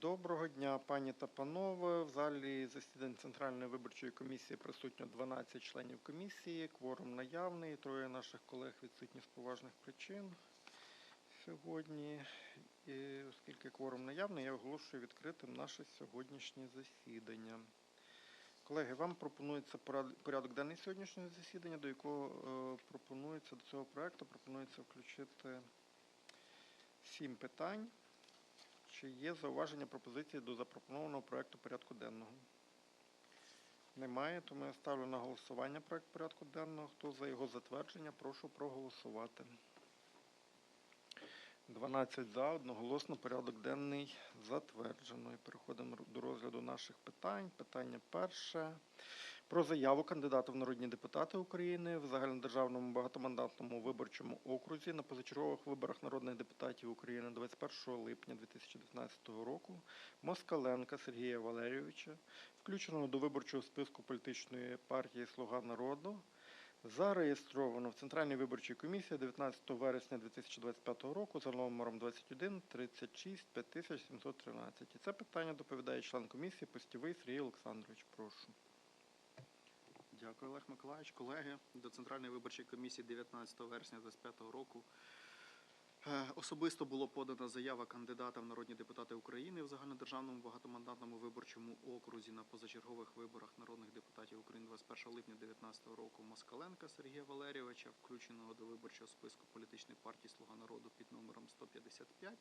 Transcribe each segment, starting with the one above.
Доброго дня, пані та панове. В залі засідань Центральної виборчої комісії присутньо 12 членів комісії. Кворум наявний. Троє наших колег відсутні з поважних причин сьогодні. І оскільки кворум наявний, я оголошую відкритим наше сьогоднішнє засідання. Колеги, вам пропонується порядок денний сьогоднішнього засідання, до якого е, пропонується до цього проекту пропонується включити сім питань. Чи є зауваження пропозиції до запропонованого проекту порядку денного? Немає, тому я ставлю на голосування проект порядку денного. Хто за його затвердження, прошу проголосувати. 12 за, одноголосно порядок денний затверджено. І переходимо до розгляду наших питань. Питання перше. Про заяву кандидата в народні депутати України в загальнодержавному багатомандатному виборчому окрузі на позачергових виборах народних депутатів України 21 липня 2019 року Москаленка Сергія Валерійовича, включеного до виборчого списку політичної партії Слуга народу, зареєстровано в Центральній виборчій комісії 19 вересня 2025 року за номером 21 36 5713. І це питання доповідає член комісії Постівий Сергій Олександрович. Прошу. Дякую, Олег Миколаївич. Колеги, до Центральної виборчої комісії 19 вересня 2025 року е, особисто було подана заява кандидата в народні депутати України в загальнодержавному багатомандатному виборчому окрузі на позачергових виборах народних депутатів України 21 липня 2019 року Москаленка Сергія Валерійовича, включеного до виборчого списку політичної партії Слуга народу під номером 155,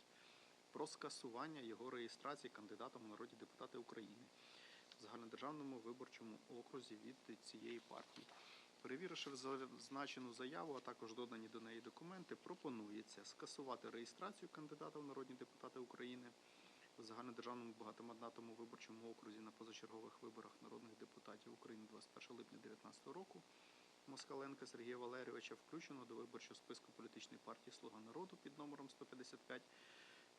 про скасування його реєстрації кандидатом в народні депутати України загальнодержавному виборчому окрузі від цієї партії. Перевіривши зазначену заяву, а також додані до неї документи, пропонується скасувати реєстрацію кандидата в народні депутати України в загальнодержавному багатомандатному виборчому окрузі на позачергових виборах народних депутатів України 21 липня 2019 року. Москаленка Сергія Валерійовича включено до виборчого списку політичної партії Слуга народу під номером 155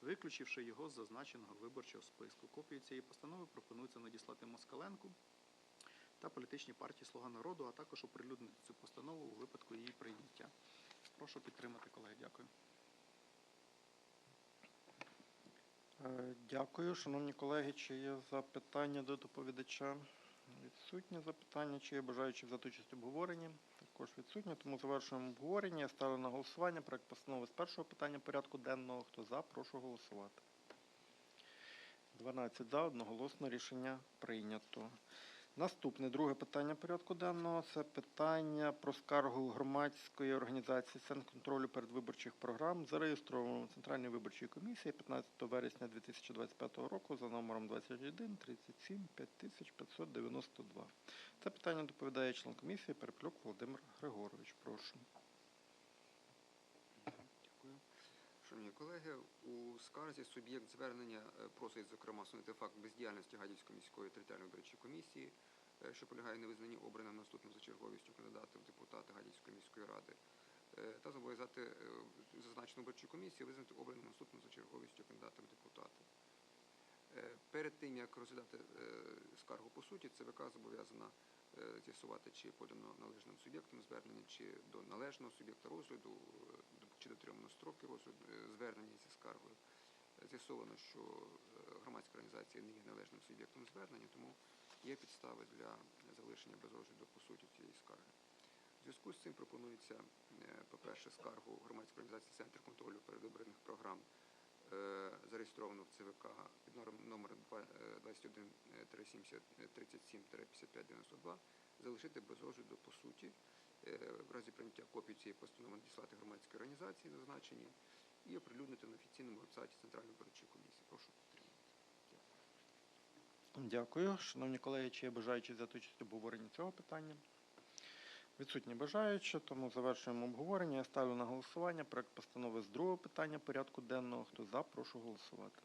виключивши його з зазначеного виборчого списку. Копію цієї постанови пропонується надіслати Москаленку та політичній партії Слуга народу, а також оприлюднити цю постанову у випадку її прийняття. Прошу підтримати, колеги. Дякую. Е, Дякую, шановні колеги. Чи є запитання до доповідача? Відсутні запитання. Чи є бажаючі взяти участь в обговоренні? Також відсутня, тому завершуємо обговорення. Я ставлю на голосування проект постанови з першого питання порядку денного. Хто за, прошу голосувати. 12 за, одноголосно рішення прийнято. Наступне друге питання порядку денного це питання про скаргу громадської організації Центр контролю передвиборчих програм, зареєстрованого в Центральній виборчій комісії 15 вересня 2025 року за номером 21 37 5592. Це питання доповідає член комісії Переплюк Володимир Григорович. Прошу. Дякую. Шановні колеги, у скарзі суб'єкт звернення е, просить, зокрема, встановити факт бездіяльності Гадівської міської територіальної виборчої комісії, е, що полягає на визнанні обраним наступним за черговістю кандидата в депутати Гадівської міської ради, е, та зобов'язати зазначену виборчу комісію визнати обраним наступним за черговістю кандидата в депутати. Перед тим, як розглядати скаргу по суті, ЦВК зобов'язана з'ясувати, чи подано належним суб'єктом звернення, чи до належного суб'єкта розгляду, чи дотримано строки е, звернення зі скаргою. Е, З'ясовано, що е, громадська організація не є належним суб'єктом звернення, тому є підстави для залишення без розгляду по суті цієї скарги. У зв'язку з цим пропонується, по-перше, скаргу громадської організації Центр контролю передвиборних програм зареєстровано в ЦВК під номером- номером два- е, 21 37 55 92 залишити без розгляду по суті. В разі прийняття копії цієї постанови надіслати громадській організації зазначені і оприлюднити на офіційному вебсайті Центральної виборчої комісії. Прошу підтримати. Дякую. Дякую. Шановні колеги, чи є бажаючі взяти участь в обговоренні цього питання? Відсутні бажаючі, тому завершуємо обговорення. Я ставлю на голосування проект постанови з другого питання порядку денного. Хто за, прошу голосувати.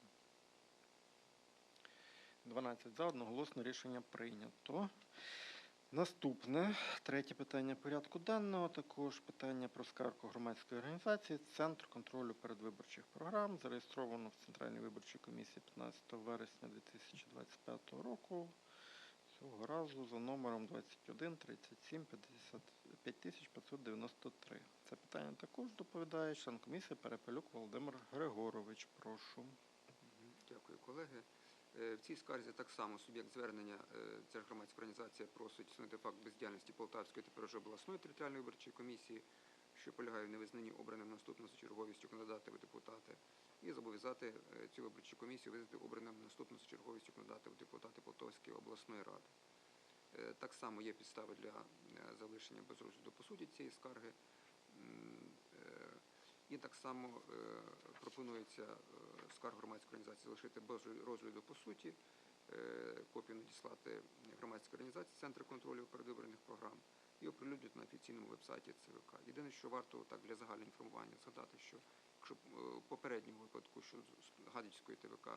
12 за, одноголосно рішення прийнято. Наступне, третє питання порядку денного, також питання про скаргу громадської організації Центр контролю передвиборчих програм, зареєстровано в Центральній виборчій комісії 15 вересня 2025 року. Цього разу за номером 21 37 50 5593. Це питання також доповідає член комісії Перепелюк Володимир Григорович. Прошу. Дякую, колеги. Е, В цій скарзі так само суб'єкт звернення, е, ж громадська організація, просить встановити факт бездіяльності Полтавської тепер вже обласної територіальної виборчої комісії, що полягає в невизнанні обраним наступною черговістю кандидата в депутати, і зобов'язати е, цю виборчу комісію визнати обраним наступною черговістю кандидата в депутати Полтавської обласної ради. Так само є підстави для залишення без розгляду по суті цієї скарги. І так само пропонується скаргу громадської організації залишити без розгляду по суті, е, копію надіслати громадській організації Центру контролю передвиборних програм і оприлюднити на офіційному вебсайті ЦВК. Єдине, що варто так для загального інформування згадати, що якщо е, в попередньому випадку, що з з ТВК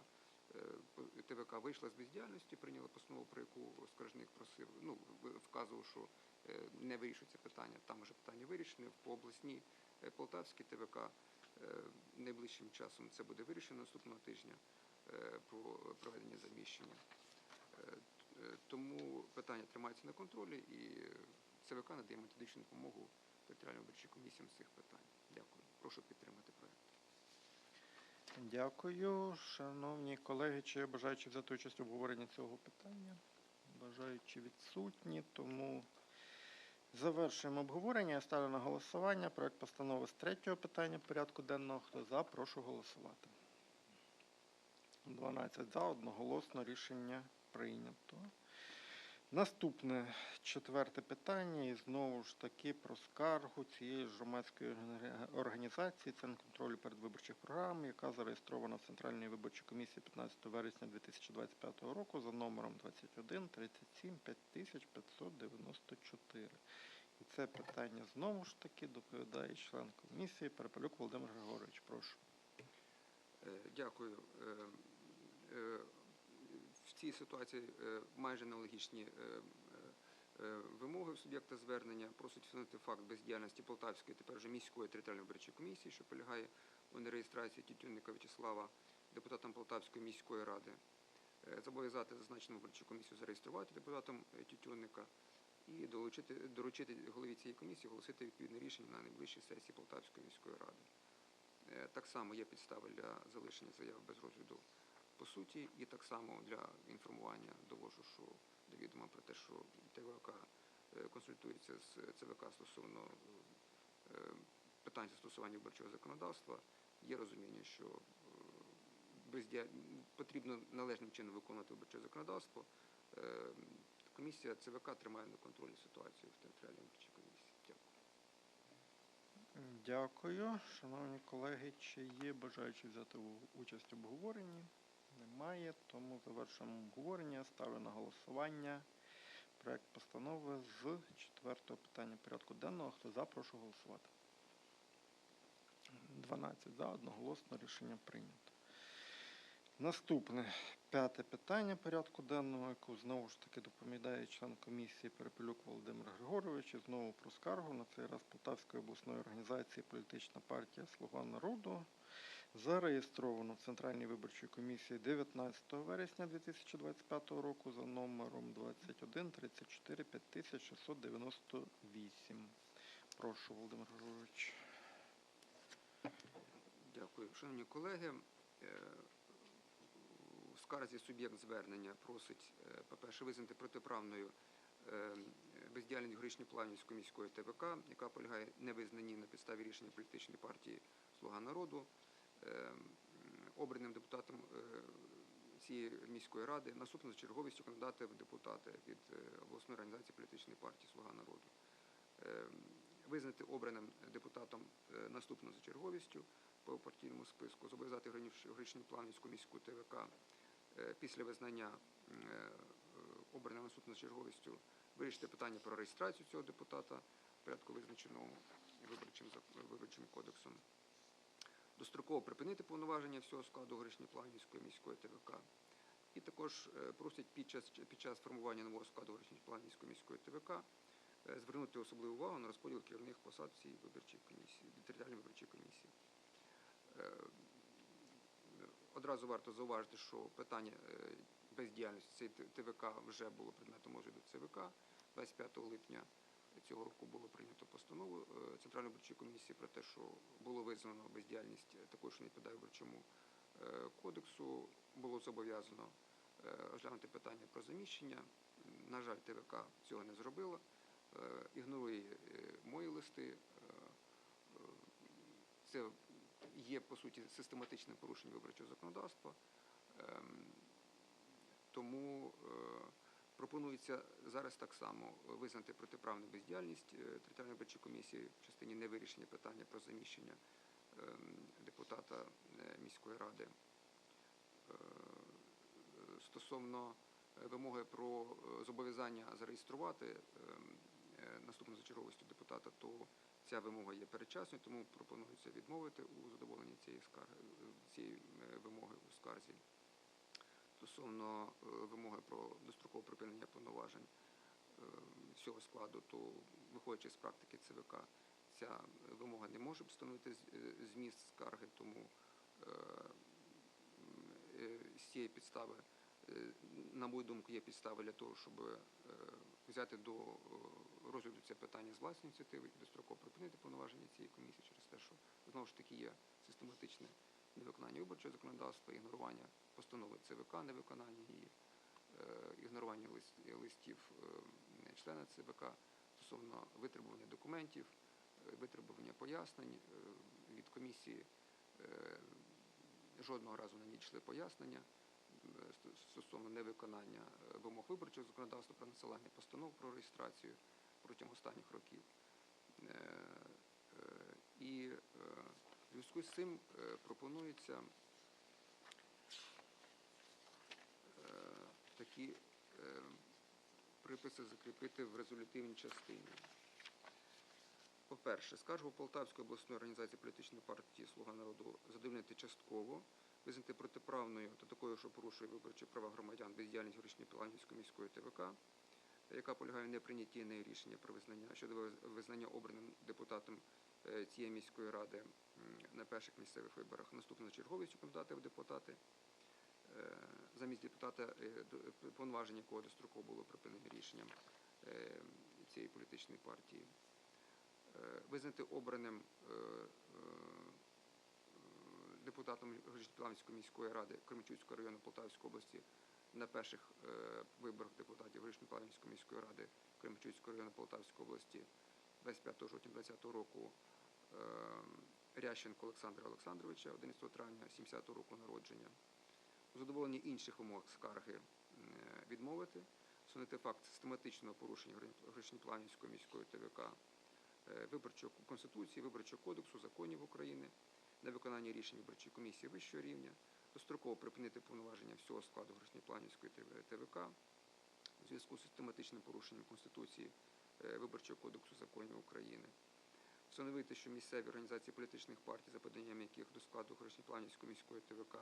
е, ТВК вийшла з бездіяльності, прийняла постанову, про яку скаржник просив, ну вказував, що не вирішується питання. Там вже питання вирішене по обласній Полтавській ТВК. Е, Найближчим часом це буде вирішено наступного тижня е, про проведення заміщення. Е, Тому питання тримається на контролі і ЦВК надає методичну допомогу територіальним виборчим комісіям з цих питань. Дякую. Прошу підтримати проект. Дякую. Шановні колеги, чи бажаючи взяти участь в обговоренні цього питання? Бажаючи відсутні, тому завершуємо обговорення. Я ставлю на голосування проект постанови з третього питання порядку денного. Хто за, прошу голосувати. 12 за, одноголосно рішення прийнято. Наступне четверте питання, і знову ж таки про скаргу цієї ж організації Центр контролю передвиборчих програм, яка зареєстрована в Центральній виборчій комісії 15 вересня 2025 року за номером 21 37 5594. І це питання знову ж таки доповідає член комісії Перепелюк Володимир Григорович. Прошу. Е, Дякую. Цій ситуації е, майже аналогічні е, е, вимоги суб'єкта звернення. Просить встановити факт бездіяльності Полтавської, тепер вже міської територіальної виборчої комісії, що полягає у нереєстрації Тютюнника В'ячеслава депутатом Полтавської міської ради. Зобов'язати зазначену виборчу комісію зареєструвати депутатом Тютюнника і доручити голові цієї комісії оголосити відповідне рішення на найближчій сесії Полтавської міської ради. Так само є підстави для залишення заяви без розгляду по суті, і так само для інформування довожу, що до відома про те, що ТВК е, консультується з ЦВК стосовно е, питань застосування виборчого законодавства. Є розуміння, що е, потрібно належним чином виконувати виборче законодавство. Комісія ЦВК тримає на контролі ситуацію в територіальній виборчій комісії. Дякую. Дякую. Шановні колеги, чи є бажаючі взяти участь в обговоренні? Немає, тому завершуємо обговорення. Ставлю на голосування проект постанови з четвертого питання порядку денного. Хто за, прошу голосувати. 12 за, одноголосно рішення прийнято. Наступне п'яте питання порядку денного, яку знову ж таки доповідає член комісії Перепелюк Володимир Григорович, і знову про скаргу на цей раз Полтавської обласної організації Політична партія Слуга народу зареєстровано в Центральній виборчій комісії 19 вересня 2025 року за номером 21 34 5698. Прошу, Володимир Григорович. Дякую. Шановні колеги, е, в скарзі суб'єкт звернення просить, е, по-перше, визнати протиправною е, бездіяльність Горішньопланівської міської ТВК, яка полягає в невизнанні на підставі рішення політичної партії Слуга народу, обраним депутатом е, цієї міської ради, наступно за черговістю кандидата в депутати від е, обласної організації політичної партії Слуга народу. Е, Визнати обраним депутатом е, наступно за черговістю по партійному списку, зобов'язати Гринічну Планівську міську ТВК е, після визнання е, е, обраним наступно за черговістю вирішити питання про реєстрацію цього депутата в порядку визначеному виборчим, виборчим кодексом, достроково припинити повноваження всього складу Горішньопланівської міської ТВК. І також е, просять під час, під час формування нового складу Горішньопланівської міської ТВК е, звернути особливу увагу на розподіл керівних посад в цій виборчій комісії, територіальній виборчій комісії. Е, Одразу варто зауважити, що питання бездіяльності цієї ТВК вже було предметом розгляду ЦВК. 25 липня цього року було прийнято постанову е, Центральної виборчої комісії про те, що було визнано бездіяльність е, також, не відповідає виборчому е, кодексу, було зобов'язано розглянути питання про заміщення. На жаль, ТВК цього не зробила. Ігнорує мої листи. Це є, по суті, систематичне порушення виборчого законодавства. Ем, Тому пропонується зараз так само визнати протиправну бездіяльність е, територіальної виборчої комісії в частині невирішення питання про заміщення ем, депутата е, міської ради. Е, Стосовно вимоги про зобов'язання зареєструвати ем, наступну за черговістю депутата, то ця вимога є передчасною, тому пропонується відмовити у задоволенні цієї скарги цієї вимоги у скарзі. Стосовно е, вимоги про дострокове припинення повноважень е, всього складу, то виходячи з практики ЦВК, ця вимога не може встановити е, зміст скарги, тому з цієї підстави, на мою думку, є підстави для того, щоб взяти до розгляду це питання з власної ініціативи і достроково припинити повноваження цієї комісії через те, що знову ж таки є систематичне невиконання виборчого законодавства, ігнорування постанови ЦВК, невиконання її, е, ігнорування листів е, члена ЦВК стосовно витребування документів, е, витребування пояснень від комісії. Жодного разу не надійшли пояснення е, стосовно невиконання вимог виборчого законодавства про надсилання постанов про реєстрацію протягом останніх років. І в зв'язку з цим е, пропонується е, такі е, приписи закріпити в резолютивній частині. По-перше, скаргу Полтавської обласної організації політичної партії Слуга народу задовольнити частково, визнати протиправною та такою, що порушує виборчі права громадян бездіяльність Горішньої Планівської міської ТВК, яка полягає в неприйнятті нею рішення про визнання щодо визнання обраним депутатом цієї міської ради на перших місцевих виборах наступною черговістю кандидата в депутати. Е, Замість депутата, е, е, повноваження якого достроково було припинено рішенням е, цієї політичної партії. Е, Визнати обраним е, е, депутатом Горішньоплавської міської ради Кременчуцького району Полтавської області на перших е, виборах депутатів Горішньоплавської міської ради Кременчуцького району Полтавської області 25 жовтня 2020 року е, Рященко Олександра Олександровича 11 травня 70 року народження. У задоволенні інших вимог скарги е, відмовити, встановити факт систематичного порушення Горішньоплавської міської ТВК е, виборчого конституції, виборчого кодексу, законів України, на виконання рішень виборчої комісії вищого рівня, достроково припинити повноваження всього складу Горішньопланівської ТВК у зв'язку з систематичним порушенням Конституції, е, виборчого кодексу законів України. Встановити, що місцеві організації політичних партій, за поданням яких до складу Горішньопланівської міської ТВК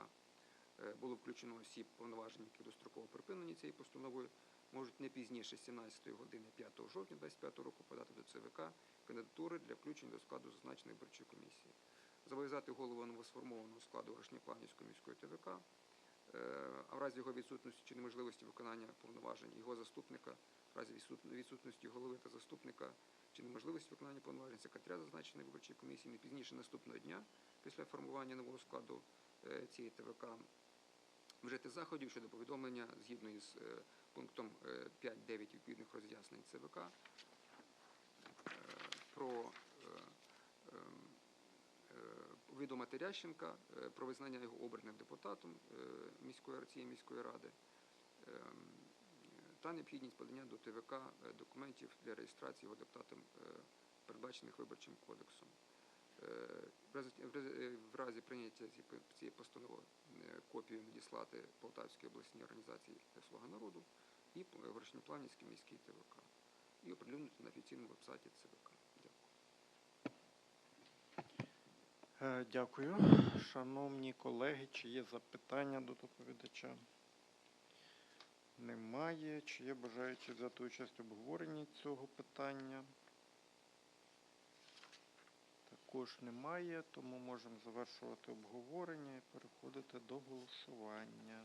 е, було включено осіб, повноважень, які достроково припинені цією постановою, можуть не пізніше 17 години 5 жовтня 2025 року подати до ЦВК кандидатури для включення до складу зазначеної виборчої комісії. Зобов'язати голову новосформованого складу Горішньопланівської міської ТВК, е, а в разі його відсутності чи неможливості виконання повноважень його заступника, в разі відсутності голови та заступника чи неможливості виконання повноважень? Секретаря зазначеної виборчої комісії не пізніше наступного дня після формування нового складу е, цієї ТВК. Вжити заходів щодо повідомлення згідно із е, пунктом е, 5.9 відповідних роз'яснень ЦВК е, про е, ем, е, повідомити Рященка е, про визнання його обраним депутатом е, міської цієї міської ради. Ем, е, та необхідність подання до ТВК е, документів для реєстрації його депутатом, е, передбачених виборчим кодексом. Е, В разі, прийняття ці- цієї постанови копію надіслати Полтавській обласній організації Слуга народу і Горішньопланівській міській ТВК і оприлюднити на офіційному вебсайті ЦВК. Дякую. Дякую. Шановні колеги, чи є запитання до доповідача? Немає. Чи є бажаючі взяти участь в обговоренні цього питання? Також немає, тому можемо завершувати обговорення і переходити до голосування.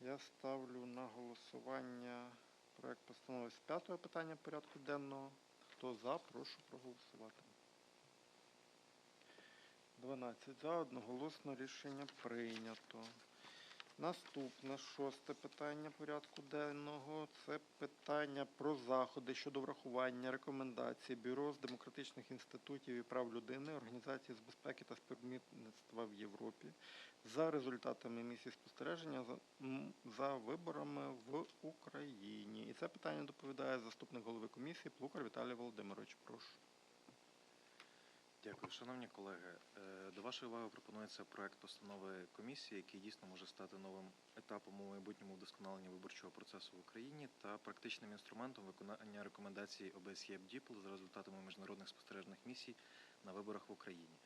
Я ставлю на голосування проект постанови з п'ятого питання порядку денного. Хто за, прошу проголосувати. 12 за, одноголосно рішення прийнято. Наступне шосте питання порядку денного це питання про заходи щодо врахування рекомендацій Бюро з демократичних інститутів і прав людини Організації з безпеки та співробітництва в Європі за результатами місії спостереження за, за виборами в Україні. І це питання доповідає заступник голови комісії Плукар Віталій Володимирович. Прошу. Дякую, шановні колеги. Е, До вашої уваги пропонується проект постанови комісії, який дійсно може стати новим етапом у майбутньому вдосконалення виборчого процесу в Україні та практичним інструментом виконання рекомендацій ОБСЄ БДІПЛ за результатами міжнародних спостережних місій на виборах в Україні.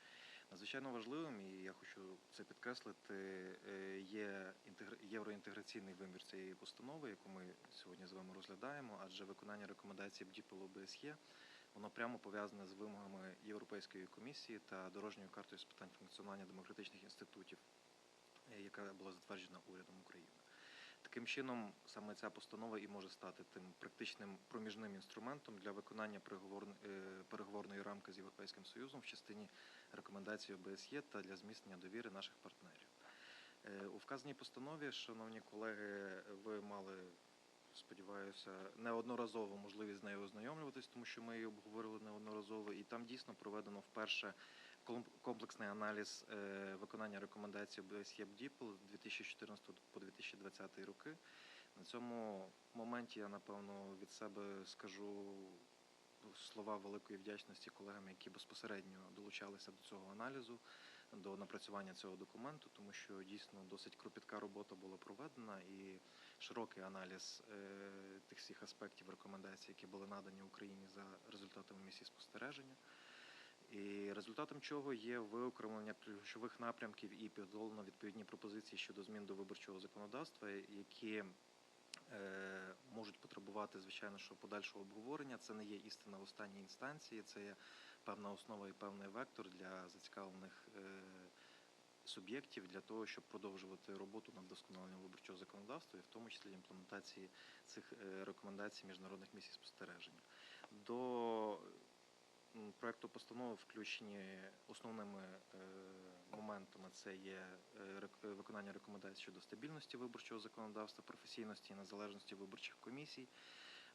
Надзвичайно важливим, і я хочу це підкреслити, е, є інтегр- євроінтеграційний вимір цієї постанови, яку ми сьогодні з вами розглядаємо, адже виконання рекомендацій БДІПЛ ОБСЄ Воно прямо пов'язане з вимогами Європейської комісії та дорожньою картою з питань функціонування демократичних інститутів, е, яка була затверджена урядом України. Таким чином, саме ця постанова і може стати тим практичним проміжним інструментом для виконання е, переговорної рамки з Європейським Союзом в частині рекомендацій ОБСЄ та для зміцнення довіри наших партнерів. Е, У вказаній постанові, шановні колеги, ви мали сподіваюся, неодноразово можливість з нею ознайомлюватись, тому що ми її обговорили неодноразово, і там дійсно проведено вперше комплексний аналіз е, виконання рекомендацій ОБСЄ БДІПЛ з 2014 по 2020 роки. На цьому моменті я напевно від себе скажу слова великої вдячності колегам, які безпосередньо долучалися до цього аналізу, до напрацювання цього документу, тому що дійсно досить кропітка робота була проведена і широкий аналіз е, тих всіх аспектів рекомендацій, які були надані Україні за результатами місії спостереження. І результатом чого є виокремлення ключових напрямків і підготовлено відповідні пропозиції щодо змін до виборчого законодавства, які е, можуть потребувати, звичайно, що подальшого обговорення. Це не є істина в останній інстанції, це є певна основа і певний вектор для зацікавлених е, суб'єктів для того, щоб продовжувати роботу над вдосконаленням виборчого законодавства, і в тому числі імплементації цих е, рекомендацій міжнародних місій спостереження. До проекту постанови включені основними е, моментами. Це є виконання рекомендацій щодо стабільності виборчого законодавства, професійності і незалежності виборчих комісій,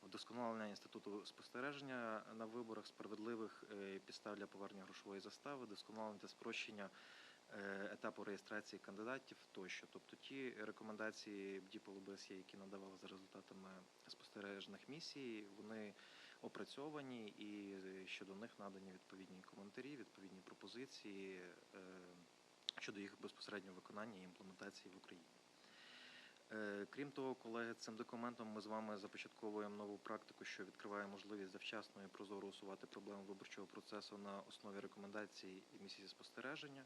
вдосконалення інституту спостереження на виборах, справедливих е, підстав для повернення грошової застави, вдосконалення та спрощення е, етапу реєстрації кандидатів тощо. Тобто ті рекомендації БДІПЛ ОБСЄ, які надавали за результатами спостережних місій, вони опрацьовані і щодо них надані відповідні коментарі, відповідні пропозиції е, щодо їх безпосереднього виконання і імплементації в Україні. Е, Крім того, колеги, цим документом ми з вами започатковуємо нову практику, що відкриває можливість завчасно і прозоро усувати проблеми виборчого процесу на основі рекомендацій і місії спостереження.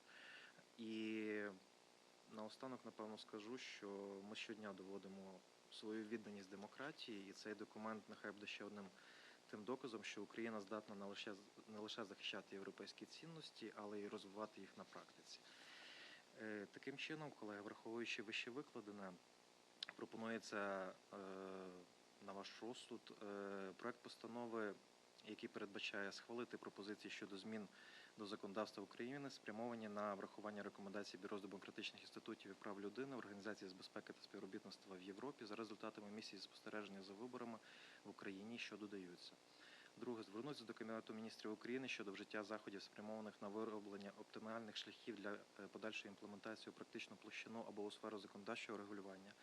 І наостанок, напевно, скажу, що ми щодня доводимо свою відданість демократії, і цей документ нехай буде ще одним тим доказом, що Україна здатна не лише не лише захищати європейські цінності, але й розвивати їх на практиці. Е, Таким чином, колеги, враховуючи вище викладене, пропонується е, на ваш розсуд е, проект постанови, який передбачає схвалити пропозиції щодо змін до законодавства України, спрямовані на врахування рекомендацій Бюро з демократичних інститутів і прав людини, Організації з безпеки та співробітництва в Європі за результатами місії спостереження за виборами в Україні, що додаються. Друге, звернутися до Кабінету міністрів України щодо вжиття заходів, спрямованих на вироблення оптимальних шляхів для е, подальшої імплементації у практичну площину або у сферу законодавчого регулювання.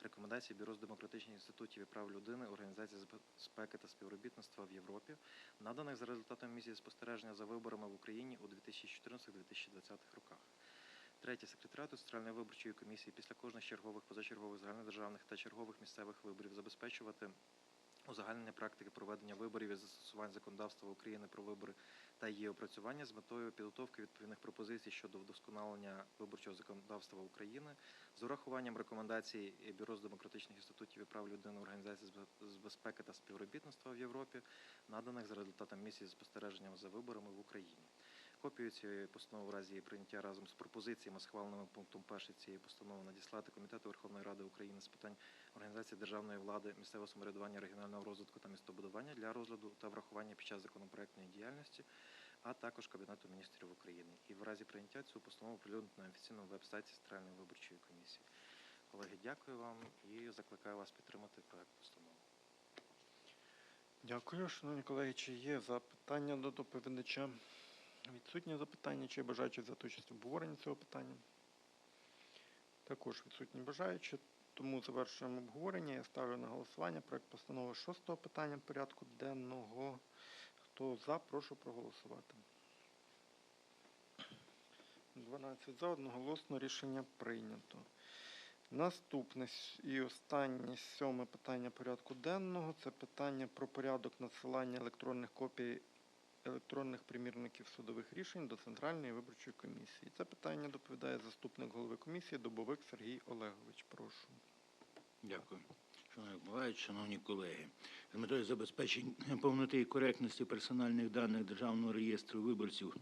Рекомендації Бюро з демократичних інститутів і прав людини, Організації безпеки та співробітництва в Європі, наданих за результатами місії спостереження за виборами в Україні у 2014-2020 роках. Третє. Секретаріату Центральної виборчої комісії після кожних чергових, позачергових, загальнодержавних та чергових місцевих виборів забезпечувати узагальнення практики проведення виборів і застосування законодавства України про вибори та її опрацювання з метою підготовки відповідних пропозицій щодо вдосконалення виборчого законодавства України з урахуванням рекомендацій Бюро з демократичних інститутів і прав людини Організації з безпеки та співробітництва в Європі, наданих за результатом місії спостереження за виборами в Україні. Копію цієї постанови в разі її прийняття разом з пропозиціями, схваленими пунктом 1 цієї постанови, надіслати Комітету Верховної Ради України з питань організації державної влади, місцевого самоврядування, регіонального розвитку та містобудування для розгляду та врахування під час законопроектної діяльності, а також Кабінету міністрів України. І в разі прийняття цю постанову прилюднити на офіційному веб-сайті Центральної виборчої комісії. Колеги, дякую вам і закликаю вас підтримати проект постанови. Дякую, шановні колеги. Чи є запитання до доповідача? Відсутні запитання, чи бажаючи взяти участь в обговоренні цього питання? Також відсутні бажаючі. Тому завершуємо обговорення. Я ставлю на голосування проект постанови шостого питання порядку денного. Хто за, прошу проголосувати. 12 за, одноголосно рішення прийнято. Наступне і останнє сьоме питання порядку денного це питання про порядок надсилання електронних копій електронних примірників судових рішень до Центральної виборчої комісії. Це питання доповідає заступник голови комісії Добовик Сергій Олегович. Прошу. Дякую. Шановні бувають, шановні колеги, з метою забезпечення повноти і коректності персональних даних Державного реєстру виборців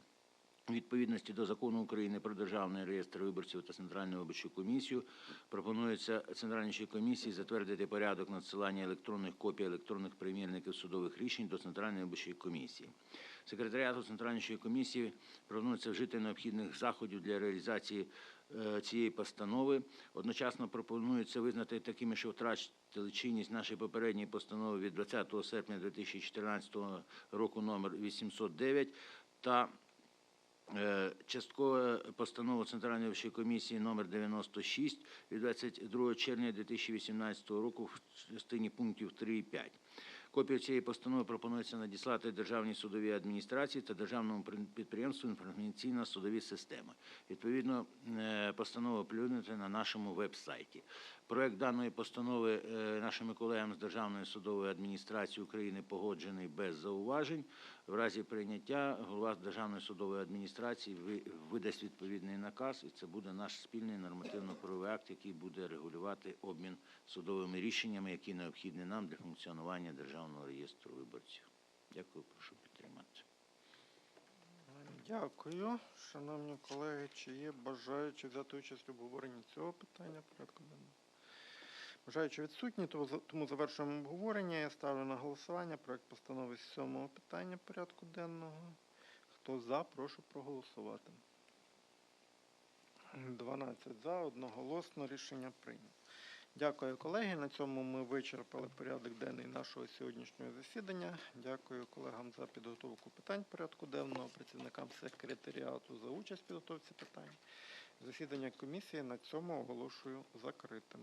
відповідності до закону України про Державний реєстр виборців та Центральну виборчу комісію пропонується Центральній комісії затвердити порядок надсилання електронних копій електронних примірників судових рішень до Центральної виборчої комісії. Секретаріату Центральної комісії пропонується вжити необхідних заходів для реалізації е, цієї постанови. Одночасно пропонується визнати такими, що втратили чинність нашої попередньої постанови від 20 серпня 2014 року номер 809 та часткова постанова Центральної виборчої комісії номер 96 від 22 червня 2018 року в частині пунктів 3 і 5. Копію цієї постанови пропонується надіслати Державній судовій адміністрації та Державному підприємству інформаційна судові системи. Відповідно, е, постанову оприлюднити на нашому веб-сайті. Проект даної постанови е, нашими колегами з Державної судової адміністрації України погоджений без зауважень. В разі прийняття голова Державної судової адміністрації видасть відповідний наказ, і це буде наш спільний нормативно-правовий акт, який буде регулювати обмін судовими рішеннями, які необхідні нам для функціонування Державного реєстру виборців. Дякую, прошу підтримати. Дякую. Шановні колеги, чи є бажаючі взяти участь в обговоренні цього питання порядку денного? Бажаючи відсутні, тому завершуємо обговорення. Я ставлю на голосування проект постанови з сьомого питання порядку денного. Хто за, прошу проголосувати. 12 за, одноголосно рішення прийнято. Дякую, колеги. На цьому ми вичерпали порядок денний нашого сьогоднішнього засідання. Дякую колегам за підготовку питань порядку денного, працівникам секретаріату за участь в підготовці питань. Засідання комісії на цьому оголошую закритим.